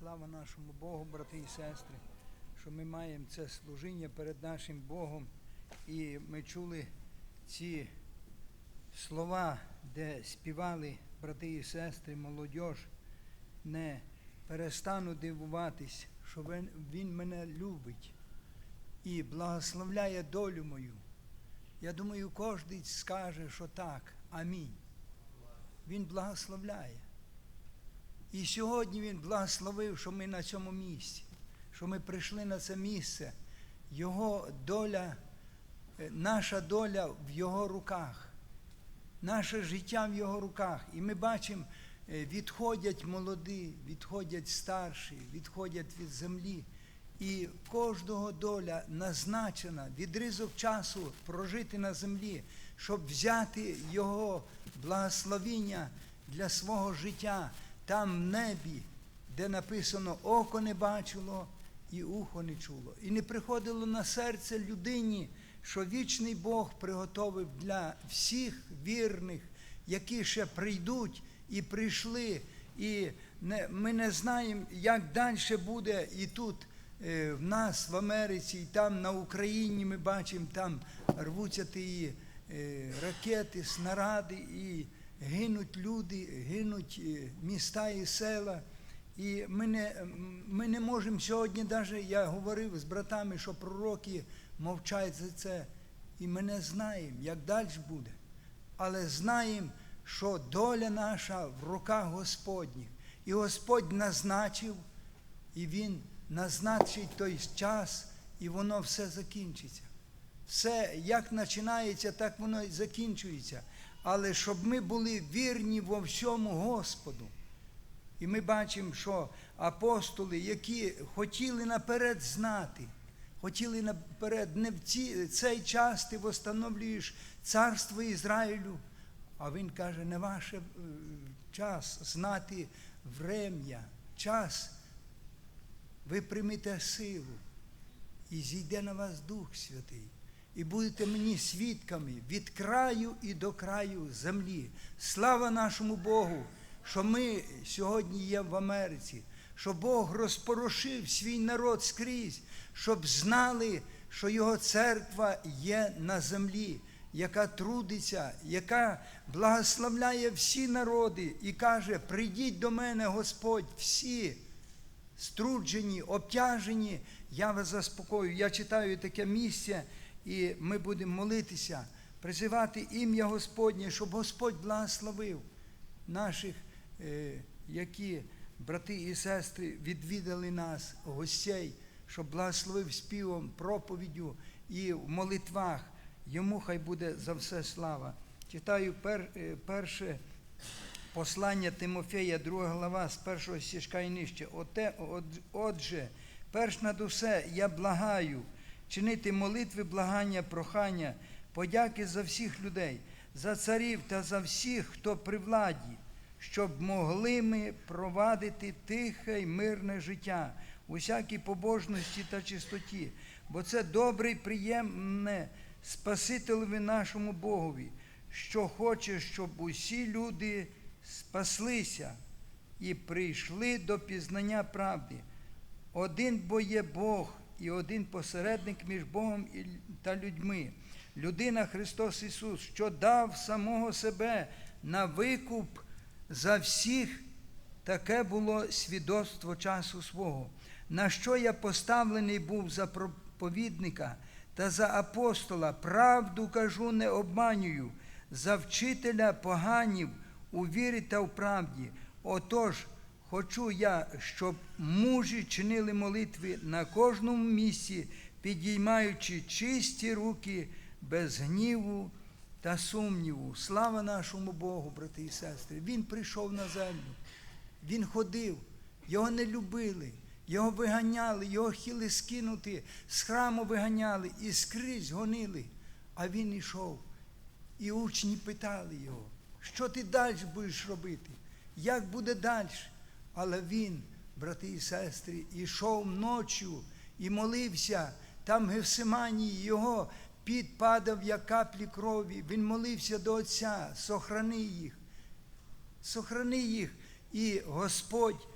Слава нашому Богу, брати і сестри, що ми маємо це служіння перед нашим Богом. І ми чули ці слова, де співали брати і сестри, молодь. Не перестану дивуватись, що він, мене любить і благословляє долю мою. Я думаю, кожен скаже, що так. Амінь. Він благословляє. І сьогодні Він благословив, що ми на цьому місці, що ми прийшли на це місце. Його доля, е, наша доля в Його руках, наше життя в Його руках. І ми бачимо, е, відходять молоді, відходять старші, відходять від землі. І кожного доля назначена, відрізок часу прожити на землі, щоб взяти Його благословіння для свого життя там в небі, де написано око не бачило і ухо не чуло. І не приходило на серце людині, що вічний Бог приготовив для всіх вірних, які ще прийдуть і прийшли. І не, ми не знаємо, як далі буде і тут. е, В нас в Америці, і там на Україні ми бачимо, там рвуться ті е, ракети, снаради, і гинуть люди, гинуть е, міста і села. І ми не, ми не можемо сьогодні, навіть я говорив з братами, що пророки мовчать за це. І ми не знаємо, як далі буде. Але знаємо, що доля наша в руках Господніх. І Господь назначив, і Він назначить той час, і воно все закінчиться. Все, як починається, так воно і закінчується. Але щоб ми були вірні во всьому Господу. І ми бачимо, що апостоли, які хотіли наперед знати, хотіли наперед, не в ці, цей час ти встановлюєш царство Ізраїлю. А він каже, не ваш е, час знати врем'я, час. Ви приймете силу, і зійде на вас Дух Святий. І будете мені свідками від краю і до краю землі. Слава нашому Богу, що ми сьогодні є в Америці, що Бог розпорошив свій народ скрізь, щоб знали, що Його церква є на землі, яка трудиться, яка благословляє всі народи і каже: прийдіть до мене, Господь, всі струджені, обтяжені, я вас заспокою. Я читаю таке місце, і ми будемо молитися, призивати ім'я Господнє, щоб Господь благословив наших, е, які брати і сестри відвідали нас, гостей, щоб благословив співом, проповіддю і в молитвах. Йому хай буде за все слава. Читаю пер, е, перше послання Тимофея, 2 глава, з першого стежка і нижче. Отже, перш над усе я благаю чинити молитви, благання, прохання, подяки за всіх людей, за царів та за всіх, хто при владі, щоб могли ми провадити тихе й мирне життя у всякій побожності та чистоті, бо це добре й приємне Спасителеві нашому Богові, що хоче, щоб усі люди спаслися і прийшли до пізнання правди. Один бо є Бог і один посередник між Богом та людьми. Людина Христос Ісус, що дав самого себе на викуп за всіх, таке було свідоцтво часу свого. На що я поставлений був за проповідника та за апостола, правду кажу, не обманюю, за вчителя поганів у вірі та в правді. Отож, хочу я, щоб мужі чинили молитви на кожному місці, підіймаючи чисті руки без гніву та сумніву. Слава нашому Богу, брати і сестри. Він прийшов на землю, він ходив, його не любили. Його виганяли, його хотіли скинути, з храму виганяли і скрізь гонили. А він йшов. І учні питали його, що ти далі будеш робити? Як буде далі? Але він, брати і сестри, ішов ночі і молився. Там в Гефсиманії його під падав, як каплі крові. Він молився до Отця, сохрани їх, сохрани їх. І Господь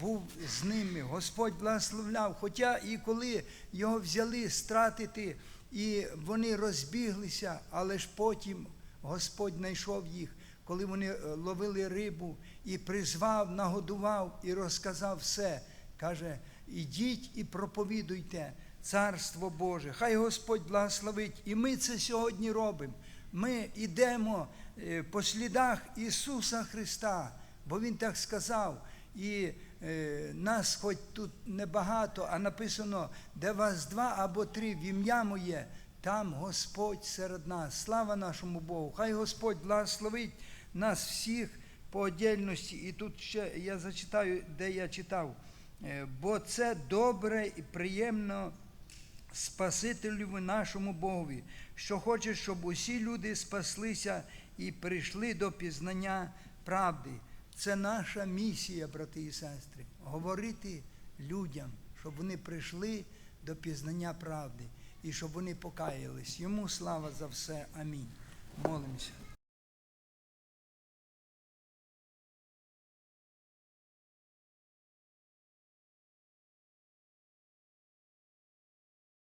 був з ними, Господь благословляв. Хоча і коли його взяли стратити, і вони розбіглися, але ж потім Господь знайшов їх, коли вони е, ловили рибу і призвав, нагодував і розказав все. Каже, ідіть і проповідуйте Царство Боже. Хай Господь благословить. І ми це сьогодні робимо. Ми йдемо е, по слідах Ісуса Христа, бо Він так сказав. І е, нас хоч тут небагато, а написано, де вас два або три в ім'я моє, там Господь серед нас. Слава нашому Богу. Хай Господь благословить нас всіх по отдельності. І тут ще я зачитаю, де я читав. Е, Бо це добре і приємно Спасителю нашому Богові, що хоче, щоб усі люди спаслися і прийшли до пізнання правди. Це наша місія, брати і сестри, говорити людям, щоб вони прийшли до пізнання правди і щоб вони покаялись. Йому слава за все. Амінь. Молимося.